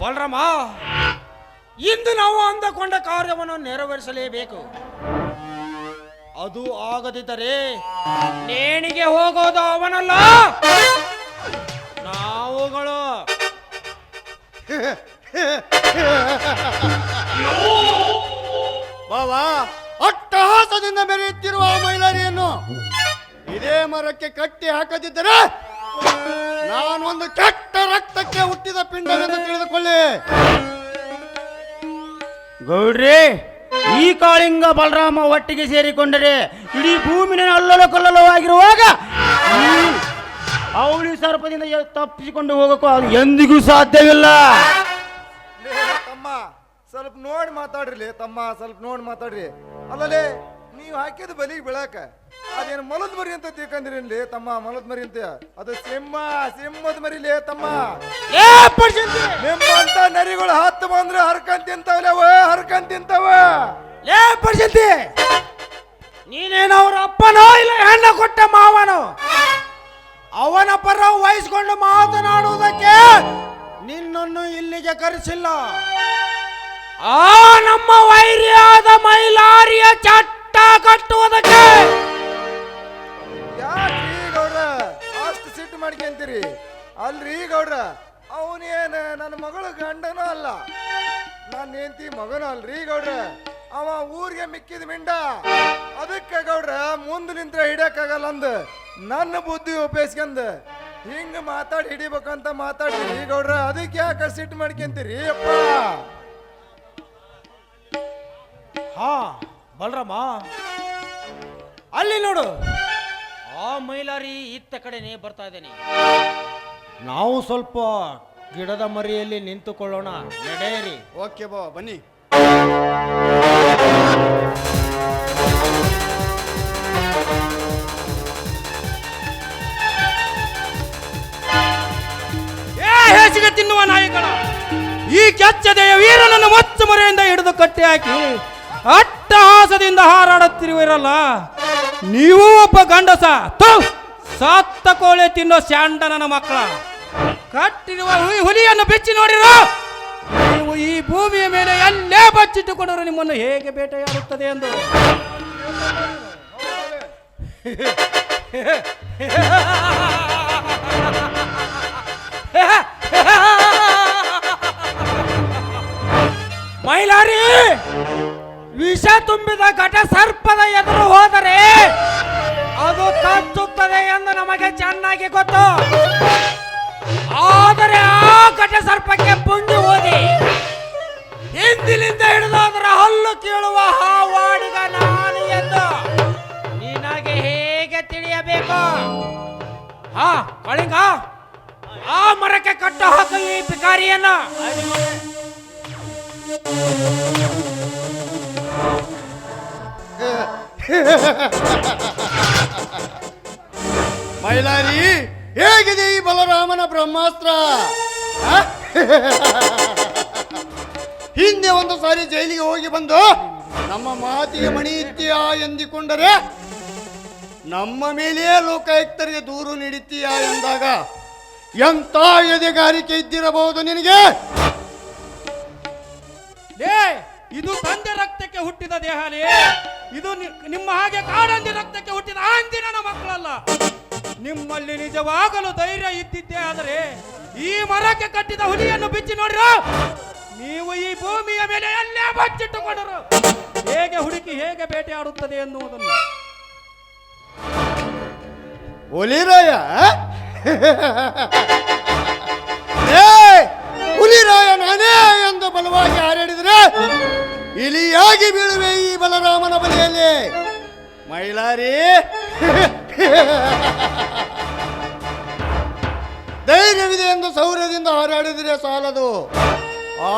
ಬಲರಾಮ ಇಂದು ನಾವು ಅಂದಕೊಂಡ ಕಾರ್ಯವನ್ನು ನೆರವೇರಿಸಲೇಬೇಕು. ಅದು ಆಗದಿದ್ದರೆ ನೇಣಿಗೆ ಹೋಗೋದು ಅವನಲ್ಲ. ನಾವುಗಳು. ಬಾವಾ, ಅಟ್ಟಹಾಸದಿಂದ ಮೆರೆಯುತ್ತಿರುವ ಆ ಮೈಲಾರಿಯನ್ನು ಇದೇ ಮರಕ್ಕೆ ಕಟ್ಟಿ ಹಾಕದಿದ್ದರೆ ಒಂದು ಕೆಟ್ಟ ರಕ್ತಕ್ಕೆ ಹುಟ್ಟಿದ ಪಿಂಡವೆಂದು ತಿಳಿದುಕೊಳ್ಳಿ. ಗೌಡ್ರಿ, ಈ ಕಾಳಿಂಗ ಬಲರಾಮ ಒಟ್ಟಿಗೆ ಸೇರಿಕೊಂಡರೆ ಇಡೀ ಭೂಮಿನ ಅಲ್ಲಲು ಕೊಲ್ಲಲವಾಗಿರುವಾಗ ಅವಳಿ ಸರ್ಪದಿಂದ ತಪ್ಪಿಸಿಕೊಂಡು ಹೋಗಕ್ಕೂ ಅದು ಎಂದಿಗೂ ಸಾಧ್ಯವಿಲ್ಲ. ಸ್ವಲ್ಪ ನೋಡಿ ಮಾತಾಡ್ರಿ ತಮ್ಮ ಸ್ವಲ್ಪ ನೋಡಿ ಮಾತಾಡ್ರಿ. ಅಲ್ಲಲೇ ನೀವು ಹಾಕಿದ ಬಲಿಗೆ ಬೆಳಕ ಅದೇನು ಮಲದ ಮರಿ ಅಂತ ತಿಳ್ಕೊಂಡಿರಿ ತಮ್ಮ ಮೊಲದ ಮರಿ ಅಂತ? ಅದು ಸಿಂಹ ಸಿಂಹದ ಮರಿಲೆ ತಮ್ಮ! ನಿಮ್ಮಂತ ನರಿಗಳು ಹತ್ತು ಬಂದ್ರೆ ಹರ್ಕಂತ ತಿಂತಾವಲವ ಹರ್ಕಂತ ತಿಂತಾವ. ಏ ಪರ್ಸಂತಿ ನೀನೇನು ಅವ್ರ ಅಪ್ಪನೋ ಇಲ್ಲ ಹೆಣ್ಣ ಕೊಟ್ಟ ಮಾವನೋ? ಅವನ ಪರ ವಹಿಸ್ಕೊಂಡು ಮಾತನಾಡುವುದಕ್ಕೆ ನಿನ್ನನ್ನು ಇಲ್ಲಿಗೆ ಕರೆಸಿಲ್ಲ. ಆ ನಮ್ಮ ವೈರಿಯಾದ ಮೈಲಾರಿಯ ಚಟ್ಟ ಕಟ್ಟುವುದಕ್ಕೆ. ಅಷ್ಟು ಸಿಟ್ಟು ಮಾಡ್ಕೊಂತೀರಿ ಅಲ್ರಿ ಗೌಡ್ರ? ಅವನೇನ ನನ್ನ ಮಗಳು ಗಂಡನೂ ಅಲ್ಲ. ನನ್ನ ಹೆಂಡತಿ ಮಗನೂ ಅಲ್ರಿ ಗೌಡ್ರ? ಅವ ಊರಿಗೆ ಮಿಕ್ಕಿದ ಮಿಂಡ. ಅದಕ್ಕೆ ಗೌಡ್ರ, ಮುಂದೆ ನಿಂತ್ರ ಹಿಡಿಯಕ್ಕಾಗಲ್ಲ ಅಂದ. ನನ್ನ ಬುದ್ಧಿ ಉಪಯೋಗಿಸ್ಕೊಂಡ್ ಹಿಂಗ್ ಮಾತಾಡಿ ಹಿಡಿಬೇಕಂತ ಮಾತಾಡ್ತೀರಿ ಗೌಡ್ರ. ಅದಕ್ಕೆ ಯಾಕೆ ಸಿಟ್ಟು ಮಾಡ್ಕೊಂತೀರಿ ಅಪ್ಪ? ಹಾ ಬಲರಾಮ. ಅಲ್ಲಿ ನೋಡು. ಆ ಮೈಲಾರಿ ಇತ್ತ ಕಡೆನೇ ಬರ್ತಾ ಇದ್ದೇನೆ. ನಾವು ಸ್ವಲ್ಪ ಗಿಡದ ಮರಿಯಲ್ಲಿ ನಿಂತುಕೊಳ್ಳೋಣ. ನಡೆಯಿರಿ. ಓಕೆ ಬಾ ಬನ್ನಿ. ಏ ಹೇಸಿಗೆ ತಿನ್ನುವ ನಾಯಿಗಳ. ಈ ಕೆಚ್ಚದೆಯ ವೀರನನ್ನು ಮಚ್ಚ ಮರೆಯಿಂದ ಹಿಡಿದು ಕಟ್ಟಿ ಹಾಕಿ ಅಟ್ಟಹಾಸದಿಂದ ಹಾರಾಡುತ್ತಿರುವಿರಲ್ಲ? ನೀವು ಒಬ್ಬ ಗಂಡಸ. ತು ಸತ್ತ ಕೋಳಿ ತಿನ್ನೋ ಸ್ಯಾಂಡನನ ಮಕ್ಕಳ. ಕಟ್ಟಿರುವ ಹುಲಿ- ಹುಲಿಯನ್ನು ಬಿಚ್ಚಿ ನೋಡಿರು? ನೀವು ಈ ಭೂಮಿಯ ಮೇಲೆ ಎಲ್ಲೇ ಬಚ್ಚಿಟ್ಟುಕೊಂಡರು ನಿಮ್ಮನ್ನು ಹೇಗೆ ಬೇಟೆಯಾಗುತ್ತದೆ ಎಂದು? ಮೈಲಾರಿ! ವಿಷ ತುಂಬಿದ ಘಟ ಸರ್ಪದ ಎದುರು ಹೋದರೆ ಅದು ಕಚ್ಚುತ್ತದೆ ಎಂದು ನಮಗೆ ಚೆನ್ನಾಗಿ ಗೊತ್ತು. ಆದರೆ ಆ ಘಟ ಸರ್ಪಕ್ಕೆ ಪುಂಜು ಓದಿ ಹಿಂದಿನಿಂದ ಹಿಡಿದು ಅದರ ಹಲ್ಲು ಕೀಳುವ ಹಾವಾಡಿಗ ನಾನು ಎಂದು ನಿನಗೆ ಹೇಗೆ ತಿಳಿಯಬೇಕು? ಹಾ, ಕಳಿಂಗ, ಆ ಮರಕ್ಕೆ ಕಟ್ಟು ಹಾಕು ಈ ಮೈಲಾರಿ, ಹೇಗಿದೆ ಈ ಬಲರಾಮನ ಬ್ರಹ್ಮಾಸ್ತ್ರ? ಹಿಂದೆ ಒಂದು ಸಾರಿ ಜೈಲಿಗೆ ಹೋಗಿ ಬಂದು, ನಮ್ಮ ಮಾತಿಗೆ ಮಣಿ ಇತ್ತೀಯಾ ಎಂದಿಕೊಂಡರೆ, ನಮ್ಮ ಮೇಲೆಯೇ ಲೋಕಾಯುಕ್ತರಿಗೆ ದೂರು ನೀಡುತ್ತೀಯ ಎಂದಾಗ ಎಂತ ಎದೆಗಾರಿಕೆ ಇದ್ದಿರಬಹುದು ನಿನಗೆ ಇದು ತಂದೆ ರಕ್ತಕ್ಕೆ ಹುಟ್ಟಿದ ದೇಹಲೇ. ಇದು ನಿಮ್ಮ ಹಾಗೆ ಕಾಡಂದಿ ರಕ್ತಕ್ಕೆ ಹುಟ್ಟಿದ ಆಂದಿನ ಮಕ್ಕಳಲ್ಲ. ನಿಮ್ಮಲ್ಲಿ ನಿಜವಾಗಲು ಧೈರ್ಯ ಇದ್ದಿದ್ದೆ ಆದರೆ ಈ ಮರಕ್ಕೆ ಕಟ್ಟಿದ ಹುಲಿಯನ್ನು ಬಿಚ್ಚಿ ನೋಡಿರು, ನೀವು ಈ ಭೂಮಿಯ ಮೇಲೆ ಎಲ್ಲೇ ಬಚ್ಚಿಟ್ಟುಕೊಂಡರು. ಹೇಗೆ ಹುಡುಕಿ ಹೇಗೆ ಬೇಟೆಯಾಡುತ್ತದೆ ಎನ್ನುವುದನ್ನು. ಹುಲಿರಾಯ? ಹುಲಿರಾಯ ನಾನೇ? ಬಲವಾಗಿ ಹಾರಾಡಿದ್ರೆ ಇಲಿಯಾಗಿ ಬೀಳುವೆ ಈ ಬಲರಾಮನ ಬಲಿಯಲ್ಲಿ. ಮೈಲಾರಿ ಧೈರ್ಯವಿದೆ ಎಂದು ಸೌರ್ಯದಿಂದ ಹಾರಾಡಿದರೆ ಸಾಲದು.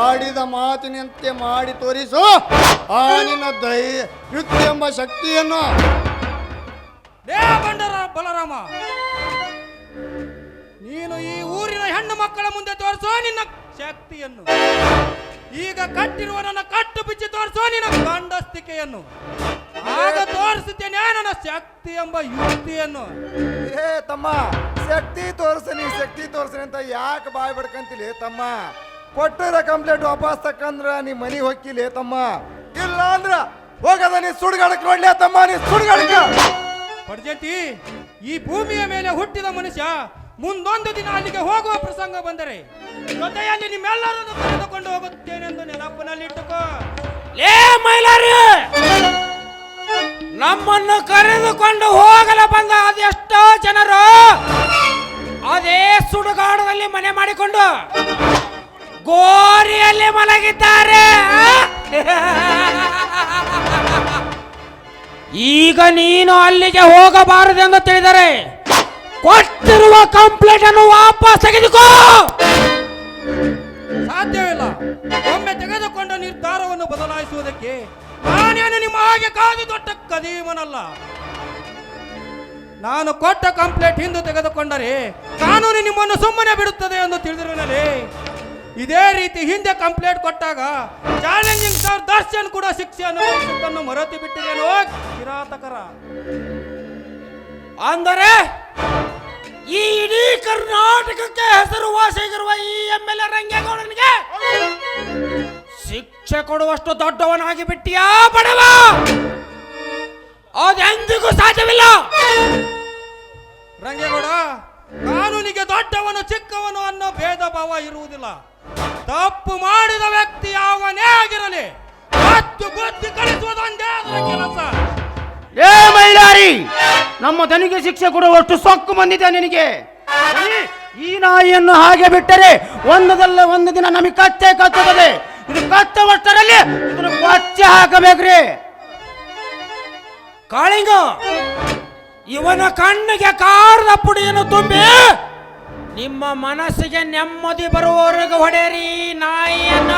ಆಡಿದ ಮಾತಿನಂತೆ ಮಾಡಿ ತೋರಿಸು. ಆ ನಿನ್ನ ದೈ ಯುಕ್ತಿ ಎಂಬ ಶಕ್ತಿಯನ್ನು ಬಂಡರ ಬಲರಾಮ. ನೀನು ಈ ಊರಿನ ಹೆಣ್ಣು ಮಕ್ಕಳ ಮುಂದೆ ತೋರಿಸೋ ನಿನ್ನ ಶಕ್ತಿಯನ್ನು. ಈಗ ಕಟ್ಟಿರುವ ನನ್ನ ಕಟ್ಟು ಬಿಚ್ಚಿ ತೋರಿಸುವ ನಿನ್ನ ಗಂಡಸ್ತಿಕೆಯನ್ನು ಆಗ ತೋರಿಸುತ್ತೇನೆ ನನ್ನ ಶಕ್ತಿ ಎಂಬ ಯುಕ್ತಿಯನ್ನು. ಏ ತಮ್ಮ ಶಕ್ತಿ ತೋರ್ಸನಿ ಶಕ್ತಿ ತೋರ್ಸನಿ ಅಂತ ಯಾಕೆ ಬಾಯ್ ಬಡ್ಕಂತಿಲಿ ತಮ್ಮ? ಕೊಟ್ಟಿರ ಕಂಪ್ಲೇಂಟ್ ವಾಪಸ್ ತಕ್ಕಂದ್ರ ನೀ ಮನಿ ಹೊಕ್ಕಿಲಿ ತಮ್ಮ? ಇಲ್ಲ ಅಂದ್ರ ಹೋಗದ ನೀ ಸುಡ್ಗಾಡಕ್ ನೋಡ್ಲಿ ತಮ್ಮ ನೀ ಸುಡ್ಗಾಡಕ. ಪಡ್ಜಂತಿ ಈ ಭೂಮಿಯ ಮೇಲೆ ಹುಟ್ಟಿದ ಮನುಷ್ಯ ಮುಂದೊಂದು ದಿನ ಅಲ್ಲಿಗೆ ಹೋಗುವ ಪ್ರಸಂಗ ಬಂದರೆ ಜೊತೆಯಲ್ಲಿ ನಿಮ್ಮೆಲ್ಲರನ್ನು ಕರೆದುಕೊಂಡು ಹೋಗುತ್ತೇನೆಂದು ನೆನಪಿನಲ್ಲಿಟ್ಟುಕೋ ಲೇ ಮೈಲಾರಿ, ನಮ್ಮನ್ನು ಕರೆದುಕೊಂಡು ಹೋಗಲು ಬಂದ ಅದೆಷ್ಟೋ ಜನರು ಅದೇ ಸುಡುಗಾಡದಲ್ಲಿ ಮನೆ ಮಾಡಿಕೊಂಡು ಗೋರಿಯಲ್ಲಿ ಮಲಗಿದ್ದಾರೆ. ಈಗ ನೀನು ಅಲ್ಲಿಗೆ ಹೋಗಬಾರದೆಂದು ತಿಳಿದರೆ ಕೊಟ್ಟಿರುವ ಕಂಪ್ಲೇಂಟ್ ಅನ್ನು ವಾಪಸ್ ತೆಗೆದುಕೋ! ಸಾಧ್ಯವಿಲ್ಲ. ಒಮ್ಮೆ ತೆಗೆದುಕೊಂಡ ನಿರ್ಧಾರವನ್ನು ಬದಲಾಯಿಸುವುದಕ್ಕೆ ನಾನೇನು ನಿಮ್ಮ ಹಾಗೆ ಕಾದು ದೊಡ್ಡ ಕದೀಮನಲ್ಲ. ನಾನು ಕೊಟ್ಟ ಕಂಪ್ಲೇಂಟ್ ಹಿಂದೆ ತೆಗೆದುಕೊಂಡರೆ ಕಾನೂನು ನಿಮ್ಮನ್ನು ಸುಮ್ಮನೆ ಬಿಡುತ್ತದೆ ಎಂದು ತಿಳಿದಿರುವನಲ್ಲಿ. ಇದೇ ರೀತಿ ಹಿಂದೆ ಕಂಪ್ಲೇಂಟ್ ಕೊಟ್ಟಾಗ ಚಾಲೆಂಜಿಂಗ್ ಸರ್ ದರ್ಶನ್ ಕೂಡ ಶಿಕ್ಷೆಯನ್ನು ಮರೆತು ಬಿಟ್ಟಿರೇನೋ ಕಿರಾತಕರ. ಅಂದರೆ ಈ ಇಡೀ ಕರ್ನಾಟಕಕ್ಕೆ ಹೆಸರುವಾಸಿಯಾಗಿರುವ ಈ ಎಂ ಎಲ್ ಎ ರಂಗೇಗೌಡನಿಗೆ ಶಿಕ್ಷೆ ಕೊಡುವಷ್ಟು ದೊಡ್ಡವನಾಗಿ ಬಿಟ್ಟಿಯಾ ಬಡವ? ಅದೆಂದಿಗೂ ಸಾಧ್ಯವಿಲ್ಲ. ರಂಗೇಗೌಡ, ಕಾನೂನಿಗೆ ದೊಡ್ಡವನು ಚಿಕ್ಕವನು ಅನ್ನೋ ಭೇದ ಭಾವ ಇರುವುದಿಲ್ಲ. ತಪ್ಪು ಮಾಡಿದ ವ್ಯಕ್ತಿ ಯಾವನೇ ಆಗಿರಲಿ ಹತ್ತು ಬುದ್ಧಿ ಕಲಿಸುವುದೊಂದೇ ಅದರ ಕೆಲಸ. ಏ ಮೈಲಾರಿ ನಮ್ಮ ತನಿಗೆ ಶಿಕ್ಷೆ ಕೊಡುವಷ್ಟು ಸೊಕ್ಕು ಬಂದಿದೆ ನಿನಗೆ. ಈ ನಾಯಿಯನ್ನು ಹಾಗೆ ಬಿಟ್ಟರೆ ಒಂದಲ್ಲ ಒಂದು ದಿನ ನಮಗೆ ಕಚ್ಚೆ ಕಚ್ಚುತ್ತದೆ ಇದು ಕಚ್ಚುವಷ್ಟರಲ್ಲಿ ಇದನ್ನು ಕೊಚ್ಚೆ ಹಾಕಬೇಕ್ರಿ ಕಾಳಿಂಗ, ಇವನ ಕಣ್ಣಿಗೆ ಕಾರದ ಪುಡಿಯನ್ನು ತುಂಬಿ, ನಿಮ್ಮ ಮನಸ್ಸಿಗೆ ನೆಮ್ಮದಿ ಬರುವವರೆಗೂ ಹೊಡೆಯರಿ ನಾಯಿಯನ್ನ.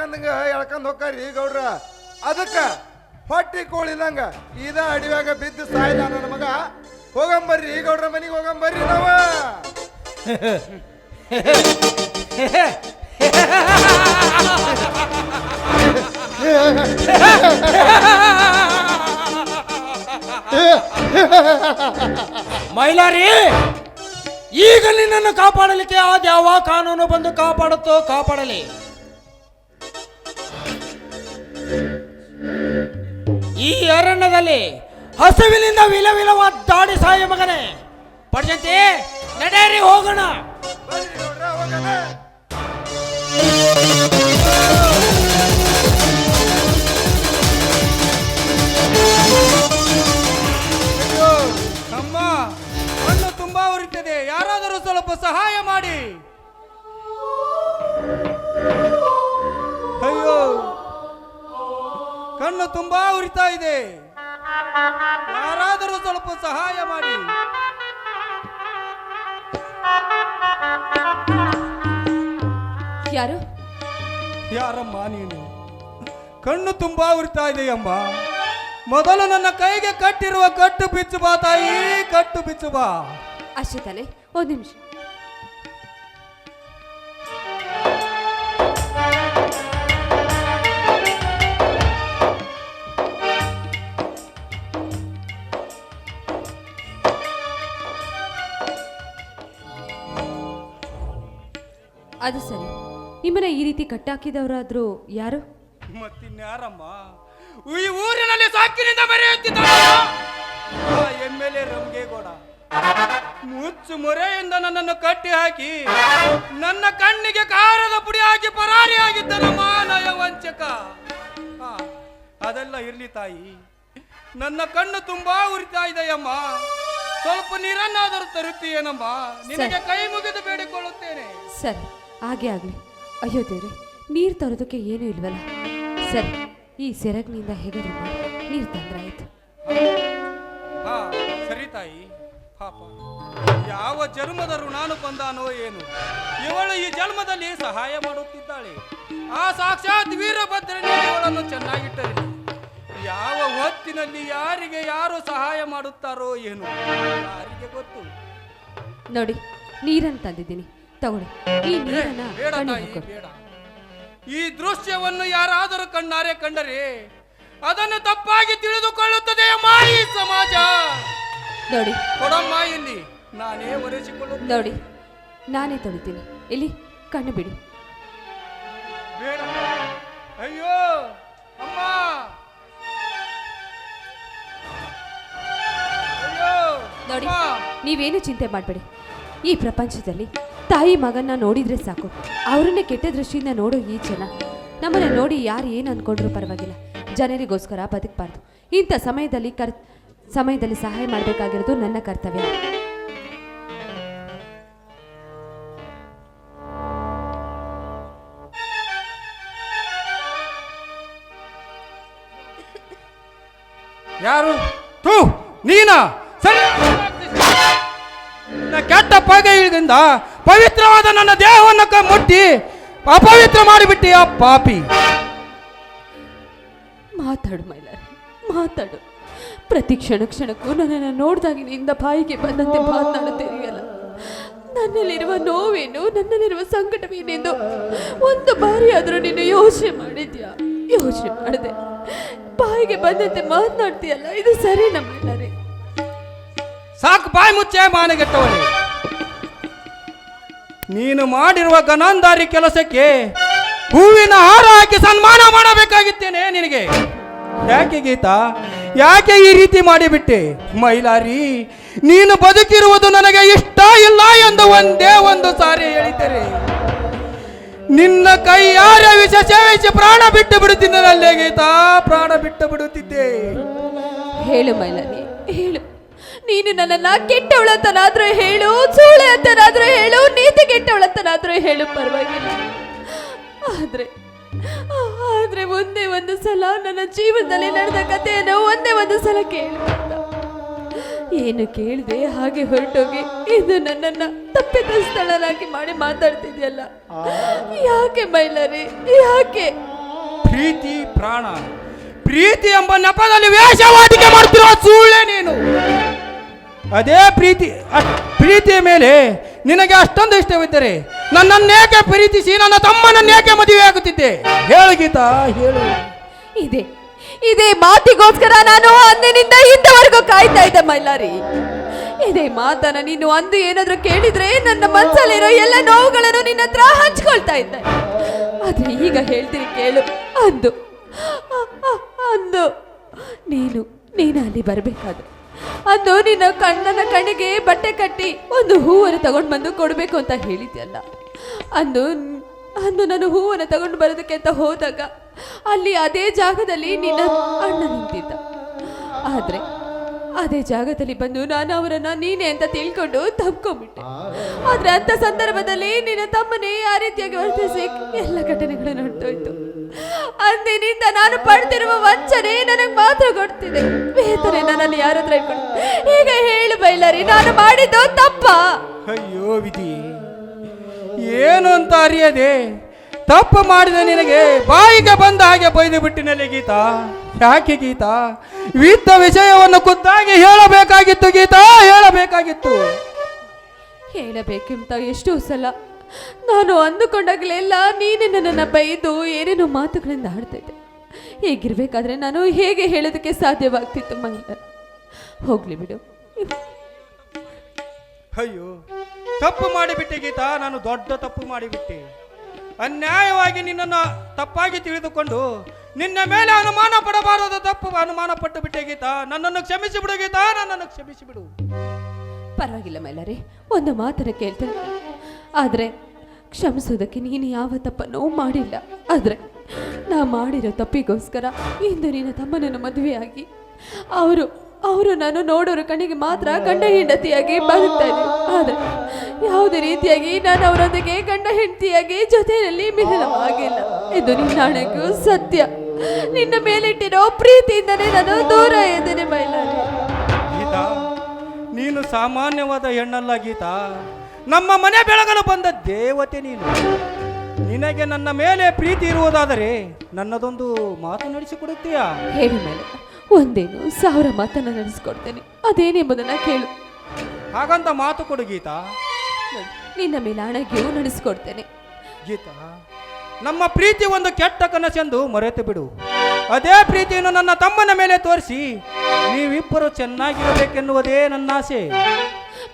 ಎಳ್ಕಂದಂಗ, ಎಳ್ಕಂದ್ ಹೋಗ್ರಿ ಗೌಡ್ರ. ಅದಕ್ಕ ಹೊಟ್ಟಿ ಕೋಳಿದಂಗ ಇದ ಅಡಿವಾಗ ಬಿದ್ದು ಸಾಯ್ದ ನನ್ನ ಮಗ. ಹೋಗಂಬರ್ರಿ ಗೌಡ್ರ ಮನಿಗೆ ಹೋಗಂಬರ್ರಿ ನಾವ. ಮಹಿಳಾರಿ ಈಗ ನಿನ್ನನ್ನು ಕಾಪಾಡಲಿಕ್ಕೆ ಯಾವ ಕಾನೂನು ಬಂದು ಕಾಪಾಡುತ್ತೋ ಕಾಪಾಡಲಿ. ಈ ಅರಣ್ಯದಲ್ಲಿ ಹಸುವಿನಿಂದ ವಿಲ ವಿಲವ ದಾಡಿ ಸಾಯ ಮಗನೇ ಪಡ್ಜಂತಿ ನಡೆಯರಿ, ಹೋಗೋಣ. ಅಮ್ಮ ಕಣ್ಣು ತುಂಬಾ ಉರಿತದೆ. ಯಾರಾದರೂ ಸ್ವಲ್ಪ ಸಹಾಯ ಮಾಡಿ. ಕಣ್ಣು ತುಂಬಾ ಉರಿತಾ ಇದೆ. ಯಾರಾದರೂ ಸ್ವಲ್ಪ ಸಹಾಯ ಮಾಡಿ. ಯಾರು? ಯಾರಮ್ಮ ನೀನು? ಕಣ್ಣು ತುಂಬಾ ಉರಿತಾ ಇದೆಯಮ್ಮ. ಮೊದಲು ನನ್ನ ಕೈಗೆ ಕಟ್ಟಿರುವ ಕಟ್ಟು ಬಿಚ್ಚು ಬಾ ತಾಯಿ ಕಟ್ಟು ಬಿಚ್ಚು ಬಾ. ಅಷ್ಟೇ ಒಂದು ನಿಮಿಷ. ಅದು ಸರಿ. ನಿಮ್ಮನ್ನ ಈ ರೀತಿ ಕಟ್ಟಾಕಿದವರಾದ್ರೂ ಯಾರು? ಮತ್ತಿನ್ಯಾರಮ್ಮ? ಈ ಊರಿನಲ್ಲಿ ಸಾಕಿನಿಂದ ಮೆರೆಯುತ್ತಿದ್ದ ಎಂ ಎಲ್ ಎ ರಂಗೇಗೌಡ ಮುಚ್ಚು ಮೊರೆಯಿಂದ ನನ್ನನ್ನು ಕಟ್ಟಿ ಹಾಕಿ ನನ್ನ ಕಣ್ಣಿಗೆ ಕಾರದ ಪುಡಿ ಹಾಕಿ ನಮ್ಮ ನಯ ವಂಚಕ. ಆ, ಅದೆಲ್ಲ ಇರ್ಲಿ ತಾಯಿ. ನನ್ನ ಕಣ್ಣು ತುಂಬಾ ಉರಿತಾ ಇದೆಯಮ್ಮ. ಸ್ವಲ್ಪ ನೀರನ್ನಾದರೂ ತರುತ್ತೀಯೇನಮ್ಮ? ನಿನಗೆ ಕೈ ಮುಗಿದು ಬೇಡಿಕೊಳ್ಳುತ್ತೇನೆ. ಸರಿ. ಹಾಗೆ ಆಗಲಿ. ಅಯ್ಯೋ ದೇವ್ರೆ ನೀರು ತರೋದಕ್ಕೆ ಏನೂ ಇಲ್ವಲ್ಲ? ಸರಿ ಈ ಸೆರಗಿನಿಂದ ಹೇಗಾದ್ರೂ ನೀರು ತಂದ್ರಾಯ್ತು ಹಾ ಸರಿ ತಾಯಿ. ಪಾಪ. ಯಾವ ಜನ್ಮದ ಋಣಾನು ಬಂದಾನೋ ಏನು? ಇವಳು ಈ ಜನ್ಮದಲ್ಲಿ ಸಹಾಯ ಮಾಡುತ್ತಿದ್ದಾಳೆ. ಆ ಸಾಕ್ಷಾತ್ ವೀರಭದ್ರನೇ ಇವಳನ್ನು ಚೆನ್ನಾಗಿಟ್ಟರೆ. ಯಾವ ಹೊತ್ತಿನಲ್ಲಿ ಯಾರಿಗೆ ಯಾರು ಸಹಾಯ ಮಾಡುತ್ತಾರೋ ಏನು? ಯಾರಿಗೆ ಗೊತ್ತು? ನೋಡಿ ನೀರನ್ನು ತಂದಿದ್ದೀನಿ. ತಗೊಳ್ಳಿ. ಈ ನೀರನ್ನ ಬೇಡ ಕಣ್ಣಿಗೆ ತಾಯಿ ಬೇಡ. ಈ ದೃಶ್ಯವನ್ನು ಯಾರಾದರೂ ಕಣ್ಣಾರೆ ಕಂಡರೆ ಅದನ್ನು ತಪ್ಪಾಗಿ ತಿಳಿದುಕೊಳ್ಳುತ್ತದೆ ಮಾಯಿ ಸಮಾಜ. ನೋಡಿ. ಕೊಡಮ್ಮ ಇಲ್ಲಿ. ನಾನೇ ಒರೆಸಿಕೊಳ್ಳ ನೋಡಿ. ನಾನೇ ತೊಳಿತೀನಿ. ಇಲ್ಲಿ ಕಣ್ಣು ಬಿಡಿ. ಬೇಡ. ಅಯ್ಯೋ ಅಮ್ಮ. ಅಯ್ಯೋ ನೋಡಿ. ಅಮ್ಮ! ನೀವೇನು ಚಿಂತೆ ಮಾಡಬೇಡಿ. ಈ ಪ್ರಪಂಚದಲ್ಲಿ ತಾಯಿ ಮಗನ್ನ ನೋಡಿದ್ರೆ ಸಾಕು. ಅವರನ್ನೇ ಕೆಟ್ಟ ದೃಷ್ಟಿಯಿಂದ ನೋಡೋ ಈ ಜನ. ನಮ್ಮನ್ನ ನೋಡಿ ಯಾರು ಏನು ಅನ್ಕೊಂಡ್ರು ಪರವಾಗಿಲ್ಲ. ಜನರಿಗೋಸ್ಕರ ಬದುಕಬಾರ್ದು. ಇಂಥ ಸಮಯದಲ್ಲಿ ಕರ್, ಸಮಯದಲ್ಲಿ ಸಹಾಯ ಮಾಡಬೇಕಾಗಿರೋದು ನನ್ನ ಕರ್ತವ್ಯ. ಯಾರು? ನೀನ? ಸರಿ. ಕೆಟ್ಟ ಪಗೆಯಿಂದ ಪವಿತ್ರವಾದ ನನ್ನ ದೇಹವನ್ನು ಮುಟ್ಟಿ ಅಪವಿತ್ರ ಮಾಡಿಬಿಟ್ಟಿ ಆ ಪಾಪಿ. ಮಾತಾಡು ಮೈಲಾರಿ, ಮಾತಾಡು. ಪ್ರತಿ ಕ್ಷಣ ಕ್ಷಣಕ್ಕೂ ನನ್ನನ್ನು ನೋಡಿದಾಗಿನಿಂದ ಬಾಯಿಗೆ ಬಂದಂತೆ ಮಾತಾಡುತ್ತಿರಿಯಲ್ಲ ನನ್ನಲ್ಲಿರುವ ನೋವೇನು, ನನ್ನಲ್ಲಿರುವ ಸಂಕಟವೇನೆಂದು ಒಂದು ಬಾರಿ ಆದರೂ ನೀನು ಯೋಚನೆ ಮಾಡಿದ್ಯಾ? ಯೋಚನೆ ಮಾಡಿದೆ. ಬಾಯಿಗೆ ಬಂದಂತೆ ಮಾತನಾಡ್ತೀಯಲ್ಲ, ಇದು ಸರಿ ಮೈಲಾರಿ? ಸಾಕು ಬಾಯಿ ಮುಚ್ಚೆ ಮಾನಗೆಟ್ಟವನೇ ನೀನು ಮಾಡಿರುವ ಗನಾಂಧಾರಿ ಕೆಲಸಕ್ಕೆ ಹೂವಿನ ಹಾರ ಹಾಕಿ ಸನ್ಮಾನ ಮಾಡಬೇಕಾಗಿತ್ತೇನೆ ನಿನಗೆ. ಯಾಕೆ ಗೀತಾ? ಯಾಕೆ ಈ ರೀತಿ ಮಾಡಿಬಿಟ್ಟೆ? ಮೈಲಾರಿ, ನೀನು ಬದುಕಿರುವುದು ನನಗೆ ಇಷ್ಟ ಇಲ್ಲ ಎಂದು ಒಂದೇ ಒಂದು ಸಾರಿ ಹೇಳಿದ್ದೇನೆ ನಿನ್ನ ಕೈ ಯಾರ ವಿಷ ಸೇವಿಸಿ ಪ್ರಾಣ ಬಿಟ್ಟು ಬಿಡುತ್ತಿದ್ದನಲ್ಲೇ ಗೀತಾ? ಪ್ರಾಣ ಬಿಟ್ಟು ಬಿಡುತ್ತಿದ್ದೆ. ಹೇಳು ಮೈಲಾರಿ, ಹೇಳು. ನೀನು ನನ್ನನ್ನ ಕೆಟ್ಟವಳತನಾದ್ರೂ ಹೇಳು ಸೂಳೆ ಅಂತನಾದ್ರೂ ಹೇಳು, ನೀತಿ ಕೆಟ್ಟವಳತನಾದ್ರೂ ಹೇಳು, ಪರವಾಗಿಲ್ಲ. ಆದ್ರೆ ಆದ್ರೆ ಒಂದೇ ಒಂದು ಸಲ ನನ್ನ ಜೀವನದಲ್ಲಿ ನಡೆದ ಕಥೆಯನ್ನು ಒಂದೇ ಒಂದು ಸಲ ಕೇಳು ಏನು ಕೇಳಿದೆ, ಹಾಗೆ ಹೊರಟೋಗಿ ಇದು ನನ್ನನ್ನ ತಪ್ಪಿತಸ್ಥಳನಾಗಿ ಮಾಡಿ ಮಾತಾಡ್ತಿದ್ಯಲ್ಲ. ಯಾಕೆ ಮೈಲರಿ, ಯಾಕೆ? ಪ್ರೀತಿ ಪ್ರಾಣ. ಪ್ರೀತಿ ಎಂಬ ನೆಪದಲ್ಲಿ ವೇಷವಾಟಿಕೆ ಮಾಡ್ತಿರೋ ಸುಳ್ಳೆ ನೀನು. ಅದೇ ಪ್ರೀತಿ ಪ್ರೀತಿಯ ಮೇಲೆ ನಿನಗೆ ಅಷ್ಟೊಂದು ಇಷ್ಟವಿದ್ದರೆ ನನ್ನನ್ನೇಕೆ ಪ್ರೀತಿಸಿ, ನನ್ನ ತಮ್ಮನನ್ನೇಕೆ ಮದುವೆ ಆಗುತ್ತಿದ್ದೆ? ಹೇಳು ಗೀತಾ, ಹೇಳು. ಇದೆ, ಇದೇ ಮಾತಿಗೋಸ್ಕರ ನಾನು ಅಂದಿನಿಂದ ಇಂದವರೆಗೂ ಕಾಯ್ತಾ ಇದ್ದೆ ಮೈಲಾರಿ ಇದೇ ಮಾತನ ನೀನು ಅಂದು ಏನಾದರೂ ಕೇಳಿದ್ರೆ ನನ್ನ ಮನಸ್ಸಲ್ಲಿರೋ ಎಲ್ಲ ನೋವುಗಳನ್ನು ನಿನ್ನ ಹತ್ರ ಹಂಚ್ಕೊಳ್ತಾ ಇದ್ದೆ. ಆದ್ರೆ ಈಗ ಹೇಳ್ತೀನಿ ಕೇಳು, ಅಂದು. ಅಂದು. ನೀನು ನೀನು ಅಲ್ಲಿ ಬರಬೇಕಾದ್ರೆ. ಅಂದು ನಿನ್ನ ಕಣ್ಣನ ಕಣ್ಣಿಗೆ ಬಟ್ಟೆ ಕಟ್ಟಿ ಒಂದು ಹೂವನ್ನು ತಗೊಂಡು ಬಂದು ಕೊಡಬೇಕು ಅಂತ ಹೇಳಿದ್ಯಲ್ಲ. ಅಂದು ಅಂದು ನಾನು ಹೂವನ್ನು ತಗೊಂಡು ಬರೋದಕ್ಕೆ ಅಂತ ಹೋದಾಗ ಅಲ್ಲಿ ಅದೇ ಜಾಗದಲ್ಲಿ ನಿನ್ನ ಅಣ್ಣ ನಿಂತಿದ್ದ. ಆದರೆ ಅದೇ ಜಾಗದಲ್ಲಿ ಬಂದು ನಾನು ಅವರನ್ನ ನೀನೆ ಅಂತ ತಿಳ್ಕೊಂಡು ತಪ್ಕೊಂಡ್ಬಿಟ್ಟೆ ಆದ್ರೆ ಅಂತ ಸಂದರ್ಭದಲ್ಲಿ ನಿನ್ನ ತಮ್ಮನೇ ಆ ರೀತಿಯಾಗಿ ವರ್ತಿಸಿ ಎಲ್ಲ ಘಟನೆಗಳು ನಡೆದೋಯ್ತು. ಅಂದಿನಿಂದ ನಾನು ಪಡ್ತಿರುವ ವಂಚನೆ ನನಗೆ ಮಾತ್ರ ಕೊಡ್ತಿದೆ ವೇತನೆ ನನ್ನಲ್ಲಿ ಯಾರು ಇಟ್ಕೊಂಡು ಈಗ ಹೇಳು ಬೈಲಾರಿ ನಾನು ಮಾಡಿದ್ದು ತಪ್ಪ. ಅಯ್ಯೋ ವಿಧಿ ಏನು ಅಂತ ಅರಿಯದೆ ತಪ್ಪು ಮಾಡಿದ ನಿನಗೆ ಬಾಯಿಗೆ ಬಂದ ಹಾಗೆ ಬೈದು ಬಿಟ್ಟಿನಲ್ಲಿ ಗೀತಾ? ಯಾಕೆ ಗೀತಾ? ವಿತ್ತ ವಿಷಯವನ್ನು ಖುದ್ದಾಗಿ ಹೇಳಬೇಕಾಗಿತ್ತು ಗೀತಾ ಹೇಳಬೇಕಾಗಿತ್ತು. ಹೇಳಬೇಕಿಂತ ಎಷ್ಟು ಸಲ ನಾನು ಅಂದುಕೊಂಡಾಗಲೆಲ್ಲ ನೀನೇ ನನ್ನನ್ನು ಬೈದು ಏನೇನೋ ಮಾತುಗಳಿಂದ ಆಡ್ತಾಯಿದ್ದೆ ಹೀಗಿರ್ಬೇಕಾದ್ರೆ ನಾನು ಹೇಗೆ ಹೇಳೋದಕ್ಕೆ ಸಾಧ್ಯವಾಗ್ತಿತ್ತು ಮಹಿಳೆ. ಹೋಗ್ಲಿ ಬಿಡು. ಅಯ್ಯೋ ತಪ್ಪು ಮಾಡಿಬಿಟ್ಟೆ ಗೀತಾ ನಾನು ದೊಡ್ಡ ತಪ್ಪು ಮಾಡಿಬಿಟ್ಟೆ. ಅನ್ಯಾಯವಾಗಿ ನಿನ್ನನ್ನು ತಪ್ಪಾಗಿ ತಿಳಿದುಕೊಂಡು ನಿನ್ನ ಮೇಲೆ ಅನುಮಾನ ಪಡಬಾರದು ತಪ್ಪು ಅನುಮಾನ ಪಟ್ಟು ಬಿಟ್ಟೆ ಗೀತಾ. ನನ್ನನ್ನು ಕ್ಷಮಿಸಿ ಬಿಡು ಗೀತಾ ನನ್ನನ್ನು ಕ್ಷಮಿಸಿ ಬಿಡು ಪರವಾಗಿಲ್ಲ ಮೈಲಾರಿ ಒಂದು ಮಾತನ್ನು ಕೇಳ್ತೇನೆ ಆದರೆ ಕ್ಷಮಿಸೋದಕ್ಕೆ ನೀನು ಯಾವ ತಪ್ಪನ್ನೂ ಮಾಡಿಲ್ಲ. ಆದರೆ ನಾ ಮಾಡಿರೋ ತಪ್ಪಿಗೋಸ್ಕರ ಇಂದು ನಿನ್ನ ತಮ್ಮನನ್ನು ಮದುವೆಯಾಗಿ ಅವರು ಅವರು ನಾನು ನೋಡೋರ ಕಣ್ಣಿಗೆ ಮಾತ್ರ ಗಂಡ ಹೆಂಡತಿಯಾಗಿ ಬರುತ್ತೇನೆ. ಆದರೆ ಯಾವುದೇ ರೀತಿಯಾಗಿ ನಾನು ಅವರೊಂದಿಗೆ ಗಂಡ ಹೆಂಡತಿಯಾಗಿ ಜೊತೆಯಲ್ಲಿ ಮಿಲನವಾಗಿಲ್ಲ. ಇದು ನಿನ್ನಾಣೆಗೂ ಸತ್ಯ. ನಿನ್ನ ಮೇಲಿಟ್ಟಿರೋ ಪ್ರೀತಿಯಿಂದಲೇ ನಾನು ದೂರ ಇದ್ದೇನೆ ಮೈಲಾರಿ ಗೀತಾ, ನೀನು ಸಾಮಾನ್ಯವಾದ ಹೆಣ್ಣಲ್ಲ, ಗೀತಾ. ನಮ್ಮ ಮನೆ ಬೆಳಗಲು ಬಂದ ದೇವತೆ ನೀನು. ನಿನಗೆ ನನ್ನ ಮೇಲೆ ಪ್ರೀತಿ ಇರುವುದಾದರೆ ನನ್ನದೊಂದು ಮಾತು ನಡೆಸಿಕೊಡುತ್ತೀಯಾ? ಹೇಳಿ ಮೇಲೆ. ಒಂದೇನು ಸಾವಿರ ಮಾತನ್ನ ನಡೆಸ್ಕೊಡ್ತೇನೆ. ಅದೇನೆಂಬುದನ್ನ ಕೇಳು. ಹಾಗಂತ ಮಾತು ಕೊಡು ಗೀತಾ. ನಿನ್ನ ಮೇಲೆ ಹಣೆಗೂ ನಡೆಸ್ಕೊಡ್ತೇನೆ. ಗೀತಾ ನಮ್ಮ ಪ್ರೀತಿ ಒಂದು ಕೆಟ್ಟ ಕನಸೆಂದು ಮರೆತು ಬಿಡು. ಅದೇ ಪ್ರೀತಿಯನ್ನು ನನ್ನ ತಮ್ಮನ ಮೇಲೆ ತೋರಿಸಿ ನೀವಿಬ್ಬರು ಚೆನ್ನಾಗಿರಬೇಕೆನ್ನುವುದೇ ನನ್ನ ಆಸೆ.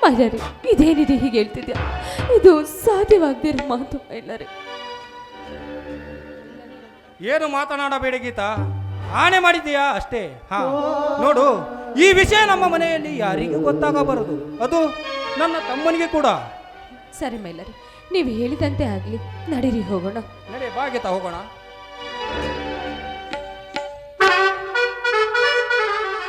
ಮೈಲಾರಿ ಇದೇನಿದೆ ಹೀಗೆ ಹೇಳ್ತಿದ್ಯಾ? ಇದು ಸಾಧ್ಯವಾಗದಿರೋ ಮಾತು ಅಲ್ಲರಿ ಏನು ಮಾತನಾಡಬೇಡ ಗೀತಾ? ಆಣೆ ಮಾಡಿದ್ದೀಯಾ ಅಷ್ಟೇ? ಹಾ ನೋಡು ಈ ವಿಷಯ ನಮ್ಮ ಮನೆಯಲ್ಲಿ ಯಾರಿಗೂ ಗೊತ್ತಾಗಬಾರದು. ಅದು ನನ್ನ ತಮ್ಮನಿಗೆ ಕೂಡ. ಸರಿ ಮೈಲರಿ ನೀವು ಹೇಳಿದಂತೆ ಆಗಲಿ ನಡೀರಿ ಹೋಗೋಣ. ನಡೆ ಬಾಗಿತ ಹೋಗೋಣ.